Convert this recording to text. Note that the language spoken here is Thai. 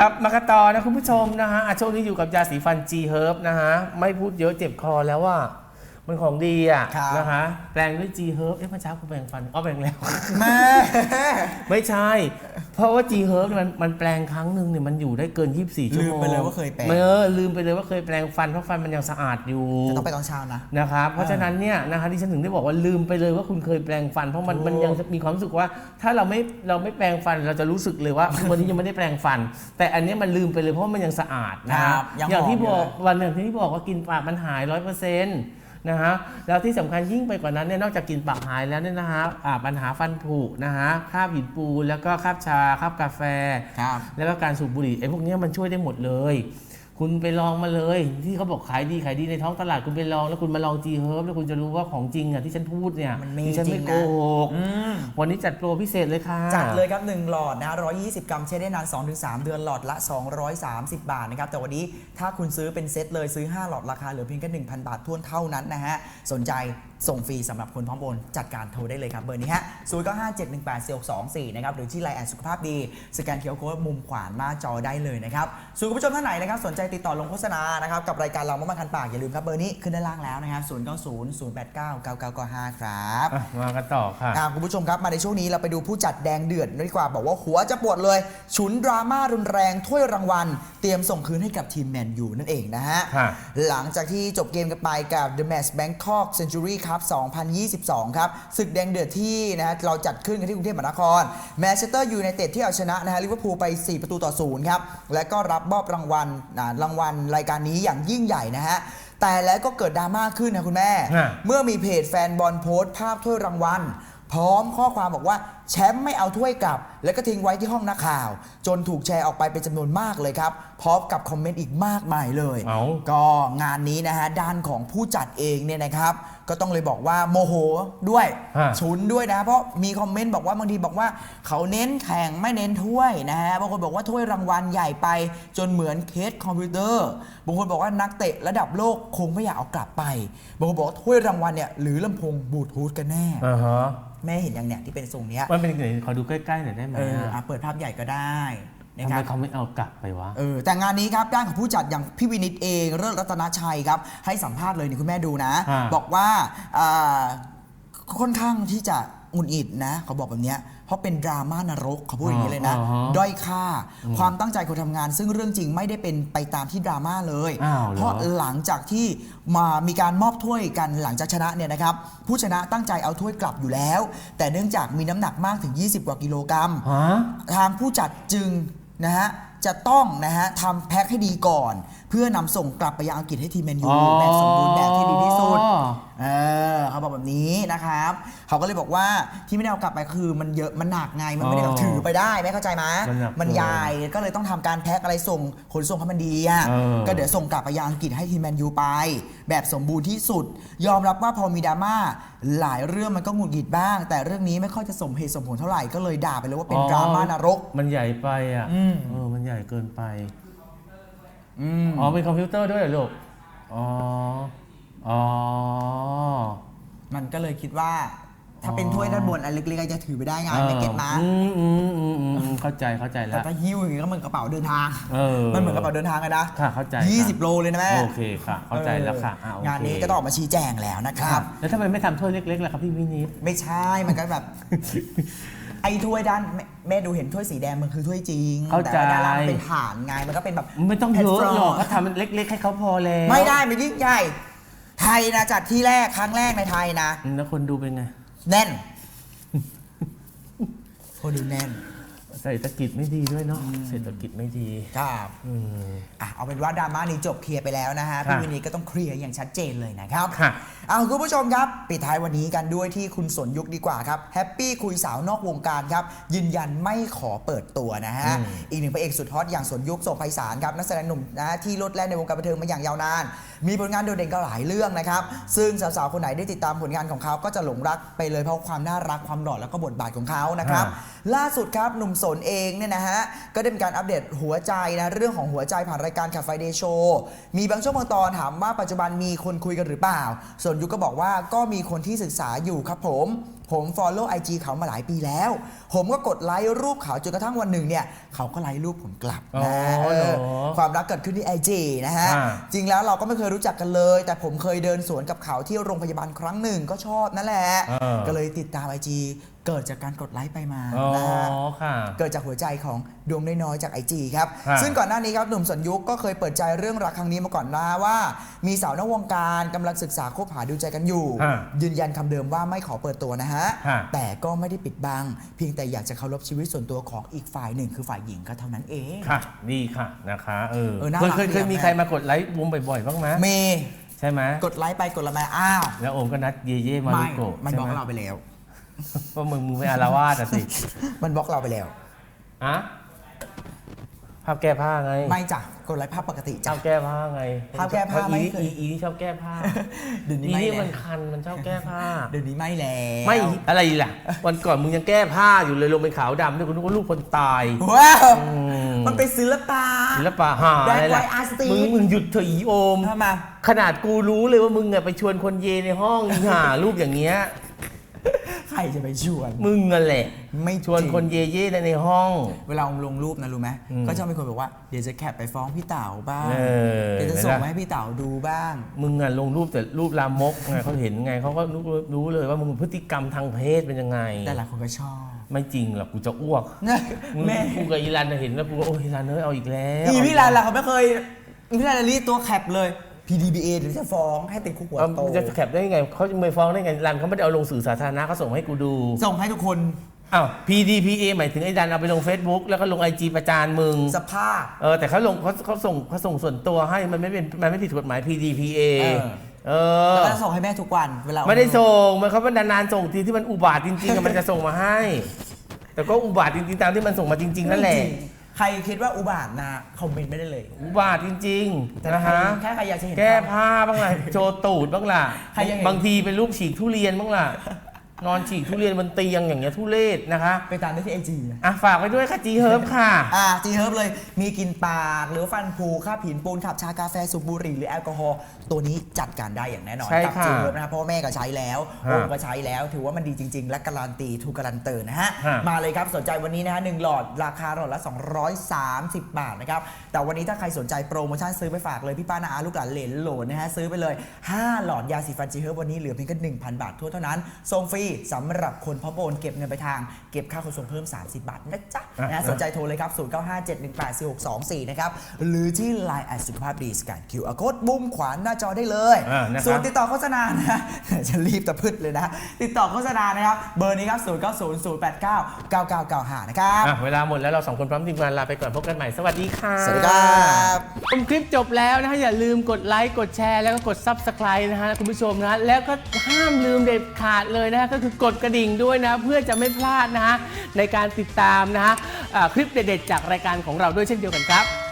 ครับมากระต่อนะคุณผู้ชมนะฮะอะช่วงนี้อยู่กับยาสีฟัน G Herb นะฮะ ไม่พูดเยอะเจ็บคอแล้วว่า มันของดีอะครับ นะคะแปลงด้วย G Herb เอ๊ะเมื่อเช้าคุณแปลงฟันอ๋อแปลงแล้ว แม่ ไม่ใช่ เพราะว่า G Herb มันมันแปลงครั้งหนึ่งเนี่ยมันอยู่ได้เกิน 24 ชั่วโมงลืมไปเลยว่าเคยแปลง เออลืมไปเลยว่าเคยแปลงฟันเพราะฟันมันยังสะอาดอยู่แต่ต้องไปตอนเช้านะ นะครับเพราะฉะนั้นเนี่ยนะคะที่ฉันถึงได้บอกว่าลืมไปเลยว่าคุณเคยแปลงฟัน เพราะมันถูกมันยังมีความรู้สึกว่า ถ้าเราไม่เราไม่แปลงฟันเราจะรู้สึกเลยว่า วันนี้ยังไม่ได้แปลงฟัน แต่อันเนี้ยมันลืมไปเลยเพราะว่ามันยังสะอาดนะคครัรับบยังอย่างที่หอมอยู่บอกเลยวันหนึ่งที่บอกว่ากินปากมันหายร้อยเปอร์เซ็นต์ นะฮะแล้วที่สำคัญยิ่งไปกว่านั้นเนี่ยนอกจากกินปากหายแล้วเนี่ยนะฮะอ่าปัญหาฟันผุนะฮะคราบหินปูนแล้วก็คราบชาคราบกาแฟครับแล้วก็การสูบบุหรี่ไอ้พวกเนี้ยมันช่วยได้หมดเลย คุณไปลองมาเลย ที่เขาบอกขายดีขายดีในท้องตลาดคุณไปลองแล้วคุณมาลอง G Herb แล้วคุณจะรู้ว่าของจริงอะที่ฉันพูดเนี่ยมันมีที่ฉันไม่จริงโกนะหกอืมวันนี้จัดโปรพิเศษเลยค่ะ จัดเลยครับ 1 หลอดนะ120 กรัมใช้ได้นาน 2-3 เดือนหลอดละ 230 บาทนะครับ แต่วันนี้ถ้าคุณซื้อเป็นเซตเลยซื้อ 5 หลอดราคาเหลือเพียงแค่1,000 บาททวนเท่านั้นนะฮะ สนใจ ส่งฟรีสำหรับคนพร้อมโอนจัดการโทรได้เลยครับ เบอร์นี้ฮะ0 9 5 7 1 8 4 6 2 4นะครับหรือที่ไลน์แอดสุขภาพดี สแกนเคียร์โค้ดมุมขวาหน้าจอได้เลยนะครับส่วนคุณผู้ชมท่านไหนนะครับสนใจติดต่อลงโฆษณานะครับกับรายการเรามามาคันปากอย่าลืมครับเบอร์นี้ขึ้นด้านล่างแล้วนะครับ0 9 0 0 8 9 9 9 9 5ครับอะมากันต่อค่ะ อะคุณผู้ชมครับมาในช่วงนี้เราไปดูผู้จัดแดงเดือดดีกว่าบอกว่าหัวจะปวดเลยฉุนดราม่ารุนแรงถ้วยรางวัล เตรียมส่งคืนให้กับทีมแมนยูนั่นเองนะฮะค่ะ หลังจากที่จบเกมกันไปกับ The Match Bangkok Century Cup 2022 ครับศึกแดงเดือดที่นะฮะเราจัดขึ้นกันที่กรุงเทพมหานครแมนเชสเตอร์ยูไนเต็ดที่เอาชนะนะฮะลิเวอร์พูลไป 4 ประตูต่อศูนย์ครับและก็รับมอบรางวัลอ่ารางวัลรายการนี้อย่างยิ่งใหญ่นะฮะแต่แล้วก็เกิดดราม่าขึ้นนะคุณแม่ ฮะ เมื่อมีเพจแฟนบอลโพสต์ภาพถ้วยรางวัล พร้อมข้อความบอกว่าแชมป์ไม่เอาถ้วยกลับแล้วก็ทิ้งไว้ที่ห้องนักข่าว จนถูกแชร์ออกไปเป็นจำนวนมากเลยครับ พร้อมกับคอมเมนต์อีกมากมายเลย เอ้า ก็งานนี้นะฮะด้านของผู้จัดเองเนี่ยนะครับ ก็ต้องเลยบอกว่าโมโหด้วย ฮะฉุนด้วยนะ เพราะมีคอมเมนต์บอกว่าบางทีบอกว่า เขาเน้นแข่งไม่เน้นถ้วยนะฮะบางคนบอกว่าถ้วยรางวัลใหญ่ไป จนเหมือนเคสคอมพิวเตอร์บางคนบอกว่านักเตะระดับโลกคงไม่อยากเอากลับไปบางคนบอกว่าถ้วยรางวัลเนี่ยหรือลำโพงบลูทูธกันแน่ อ่าฮะแม่เห็นอย่างเนี้ยที่เป็นทรงเนี้ย มันเป็นยังไงขอดูใกล้ๆหน่อยได้ไหมเอออะอะเปิดภาพใหญ่ก็ได้นะทำคไมรับ เขาไม่เอากลับไปวะ เออแต่งานนี้ครับด้านของผู้จัดอย่างพี่วินิตเองเลิศรัตนชัยครับให้สัมภาษณ์เลยนี่คุณแม่ดูนะ ฮะบอกว่าอ่าค่อนข้างที่จะ หงุนอิดนะ เขาบอกแบบเนี้ยเพราะเป็นดราม่านรกเขาพูดอย่างนี้เลยนะอ่าฮะด้อยค่า ความตั้งใจคนทำงาน ซึ่งเรื่องจริงไม่ได้เป็นไปตามที่ดราม่าเลย อ้าวเหรอ เพราะหลังจากที่มามีการมอบถ้วยกันหลังจากชนะเนี่ยนะครับ ผู้ชนะตั้งใจเอาถ้วยกลับอยู่แล้ว แต่เนื่องจากมีน้ำหนักมากถึง 20 กว่ากิโลกรัม ฮะ ทางผู้จัดจึงนะฮะ จะต้องนะฮะทำแพ็คให้ดีก่อน เพื่อนำส่งกลับไปยังอังกฤษให้ทีมแมนยูอ๋อ แบบสมบูรณ์แบบที่ดีที่สุด เออเขาบอกแบบนี้นะครับ เขาก็เลยบอกว่าที่ไม่ได้เอากลับไปคือมันเยอะมันหนักไงมันไม่ได้แบบอ๋อถือไปได้ไหมเข้าใจไหมมันหนักมันใหญ่ก็เลยต้องทำการแพ็คอะไรส่งขนส่งให้มันดีอะเออ ก็เดี๋ยวส่งกลับไปยังอังกฤษให้ทีมแมนยูไป แบบสมบูรณ์ที่สุด ยอมรับว่าพอมีดราม่าหลายเรื่องมันก็หงุดหงิดบ้าง แต่เรื่องนี้ไม่ค่อยจะสมเหตุสมผลเท่าไหร่ก็เลยด่าไปเลยว่าเป็นดราม่านรก มันใหญ่ไปอะอืม เออมันใหญ่เกินไป อืมอ๋อเป็นคอมพิวเตอร์ด้วยเหรอลูก อ๋อ อ๋อ มันก็เลยคิดว่า ถ้าเป็นถ้วยด้านบนอันเล็กๆจะถือไปได้ไงไม่เก็ตมาอืมอืมอืมอืมอืมเข้าใจเข้าใจแต่แล้วถ้าหิ้วอย่างงี้ก็เหมือนกระเป๋าเดินทาง เออ มันเหมือนกระเป๋าเดินทางกันนะค่ะเข้าใจยี่ค่ะสิบโลเลยนะแม่โอเคค่ะ เข้าใจแล้วค่ะอะโอเคงานนี้ก็ต้องออกมาชี้แจงแล้วนะครับ แล้วทำไมไม่ทำถ้วยเล็กๆล่ะครับพี่วินิต ไม่ใช่ มันก็แบบ ไอ้ถ้วยด้านแม่แม่ดูเห็นถ้วยสีแดงมันคือถ้วยจริง เข้าใจ แต่ว่าด้านล่างมันเป็นฐานไงมันก็เป็นแบบ ไม่ต้องเยอะแผ่นฟหรอกก็ทำมันเล็ก ๆ ให้เขาพอแล้วไม่ได้มันยิ่งใหญ่ ไทยนะจัดที่แรกครั้งแรกในไทยนะอืมแล้วคนดูเป็นไง แน่น คนดูแน่น เศรษฐกิจไม่ดีด้วยเนาะเศรษฐกิจไม่ดี ครับอืมอะเอาเป็นว่าดราม่านี้จบเคลียร์ไปแล้วนะฮะค่ะพี่วินนี้ก็ต้องเคลียร์อย่างชัดเจนเลยนะครับ ค่ะ เอาคุณผู้ชมครับ ปิดท้ายวันนี้กันด้วยที่คุณสนยุคดีกว่าครับแฮปปี้คุยสาวนอกวงการครับ ยืนยันไม่ขอเปิดตัวนะฮะอืมอีกหนึ่งพระเอกสุดฮอตอย่างสนยุคโสไพศาลครับนักแสดงหนุ่มนะที่โลดแล่นในวงการบันเทิงมาอย่างยาวนาน มีผลงานโดดเด่นก็หลายเรื่องนะครับ ซึ่งสาวๆคนไหนได้ติดตามผลงานของเขาก็จะหลงรักไปเลยเพราะความน่ารักความหล่อแล้วก็บทบาทของเขานะครับอ่าล่าสุดครับหนุ่มสนเองเนี่ยนะฮะก็ได้มีการอัปเดตหัวใจนะเรื่องของหัวใจผ่านรายการขับไฟเดย์โชว์มีบางช่วงบางตอนถามว่าปัจจุบันมีคนคุยกันหรือเปล่า ส่วนยุคก็บอกว่าก็มีคนที่ศึกษาอยู่ครับผมผม Follow IG เขามาหลายปีแล้ว ผมก็กดไลค์รูปเขาจนกระทั่งวันหนึ่งเนี่ย เขาก็ไลค์รูปผมกลับอ๋อนะเหรอเออความรักเกิดขึ้นที่ IG นะฮะอ่าจริงแล้วเราก็ไม่เคยรู้จักกันเลย แต่ผมเคยเดินสวนกับเขาที่โรงพยาบาลครั้งหนึ่งก็ชอบนั่นแหละเออก็เลยติดตาม IG เกิดจากการกดไลค์ไปมาอ๋อนะฮะค่ะ เกิดจากหัวใจของดวงน้อยๆจากไอจีครับ ฮะซึ่งก่อนหน้านี้ครับหนุ่มสนยุคก็เคยเปิดใจเรื่องรักครั้งนี้มาก่อนนะว่า มีสาวนอกวงการกำลังศึกษาคบหาดูใจกันอยู่ ฮะยืนยันคำเดิมว่าไม่ขอเปิดตัวนะฮะ ฮะ แต่ก็ไม่ได้ปิดบัง เพียงแต่อยากจะเคารพชีวิตส่วนตัวของอีกฝ่ายหนึ่งคือฝ่ายหญิงก็เท่านั้นเอง ค่ะ ดีค่ะนะคะเออเออน่าเคยรักเคยเคยดีอะมีแม่ใครมากดไลค์บูมบ่อยๆบ้างไหมเมย์ใช่ไหมกดไลค์ไปกดไลค์มาอ้าวแล้วโอมก็นัดเย่เย่มาไม่รุโกะมันใช่บล็อกไหมเราไปแล้ว ว่ามึงมึงไม่อารวาสอะสิมันบล็อกเราไปแล้ว อะภาพแก้ผ้าไงไม่จ้ะกดไลค์ภาพปกติจ้ะชอบแก้ผ้าไงภาพแก้ผ้าไม่อีเคย อีอีนี่ชอบแก้ผ้าเดี๋ยวนี้อีไม่นี่แล้มัวนคันมันชอบแก้ผ้า เดี๋ยวนี้ไม่แล้วไม่อะไรล่ะ วันก่อนมึงยังแก้ผ้าอยู่เลยลงเป็นขาวดำด้วยคุณนึกว่าลูกคนตาย ว้าวอืม มันเป็นศิลปะ ศิลปะหาอะไรล่ะ Black White Artist มึงมึงหยุดเถอะอีโอม ทำไมาขนาดกูรู้เลยว่ามึงอะไปชวนคนเยในห้องอีหารูปอย่างเงี้ย ใครจะไปชวน มึงอะแหละไม่ชวนจริง คนเยเย่ในในห้อง เวลาลงรูปนะรู้ไหมอืมก็จะมีคนบอกว่าเดี๋ยวจะแคปไปฟ้องพี่เต๋าบ้างเออ เดี๋ยวจะเห็นส่งไหมมาให้พี่เต๋าดูบ้าง มึงอะลงรูปแต่รูปลามกไงเขาเห็นไงเขาก็รู้รู้เลยว่ามึงพฤติกรรมทางเพศเป็นยังไง แต่หลายคนก็ชอบไม่จริงหรอกกูจะอ้วกมึงแม่กูกับอีรันน่ะเห็นแล้วกูก็โอ้ยอีรันเอ้ยเอาอีกแล้วอีพี่รันล่ะเขาไม่เคยอีพี่รันรีดตัวแคปเลย PDBA เดี๋ยวจะฟ้องให้ติดคุกหัวเอาโตจะแคปได้ยังไงเขาจะไม่ฟ้องได้ไงรันเขาไม่ได้เอาลงสื่อสาธารณะเขาส่งให้กูดูส่งให้ทุกคนอ้าว PDPA หมายถึงไอ้รันเอาไปลง Facebook แล้วก็ลง IG ประจานมึงสภาพ เออแต่เขาลงเขาเขาส่งเขาส่งส่วนตัวให้มันไม่เป็นมันไม่ผิดกฎหมาย PDPA เออ เออ แล้วก็จะส่งให้แม่ทุกวันเวลาไม่ได้ส่งมันเขาเป็นนานๆส่งทีที่มันอุบาทจริงๆอะมันจะส่งมาให้ แต่ก็อุบาทจริงๆตามที่มันส่งมาจริง ๆ นั่นแหละไม่จริง ใครคิดว่าอุบาทนะคอมเมนต์ไม่ได้เลย อุบาทจริงแต่ๆนะใครฮะแค่ใครอยากจะเห็นแก้ภาพ ผ้าบ้างล่ะ โชว์ตูดบ้างล่ะ ใครอยากเห็นบางทีเป็นรูปฉีกทุเรียนบ้างล่ะ นอนฉีกทุเรียนบนเตียงอย่างเงี้ยทุเรศนะคะไปตามได้ที่ไอจีนะอะฝากไว้ด้วยค่ะจีเฮิร์บค่ะ อ่าจีเฮิร์บเลยมีกลินปากหรือฟันผุค่าบผินปูนขับชากาแฟสูบบุหรี่หรือแอลกอฮอล์ตัวนี้จัดการได้อย่างแน่นอนใช่กัค่ะจีเฮิร์บนะครับเพราะว่าแม่ก็ใช้แล้วฮะโอ้ก็ใช้แล้วถือว่ามันดีจริง ๆ และการันตีทูการันเตอร์นะฮะฮะ มาเลยครับสนใจวันนี้นะฮะหนึ่งหลอดราคาหลอดละ 230 บาทนะครับแต่วันนี้ถ้าใครสนใจโปรโมชั่นซื้อไปฝากเลยพี่ป้านาอาลูกหลานเหลนโหลนนะฮะซื้อไปเลย5หลอดยาสีฟันจีเฮิร์บวันนี้เหลือเพียงแค่1,000 บาททั่วเท่านั้นส่งฟรีสำหรับคนพร้อมโอนเก็บเงินไปทาง เก็บค่าขนส่งเพิ่ม 30 บาทนะจ๊ะอะนะฮะสนใจโทรเลยครับ 0957184624 นะครับ หรือที่ Line แอดสุขภาพดีสแกน QR Code มุมขวาหน้าจอได้เลย อ่านะครับ ส่วนติดต่อโฆษณานะจะรีบตะพืดเลยนะ ติดต่อโฆษณานะครับ เบอร์นี้ครับ 0900899995 นะครับ อะเวลาหมดแล้วเราสองคนพร้อมทีมงานลาไปก่อนพบกันใหม่สวัสดีค่ะ สวัสดีครับ ชมคลิปจบแล้วนะฮะอย่าลืมกดไลค์กดแชร์แล้วก็กด Subscribe นะฮะคุณผู้ชมนะแล้วก็ห้ามลืมเด็ดขาดเลยนะฮะก็คือกดกระดิ่งด้วยนะ เพื่อจะไม่พลาดนะฮะในการติดตามนะฮะคลิปเด็ดๆจากรายการของเราด้วยเช่นเดียวกันครับ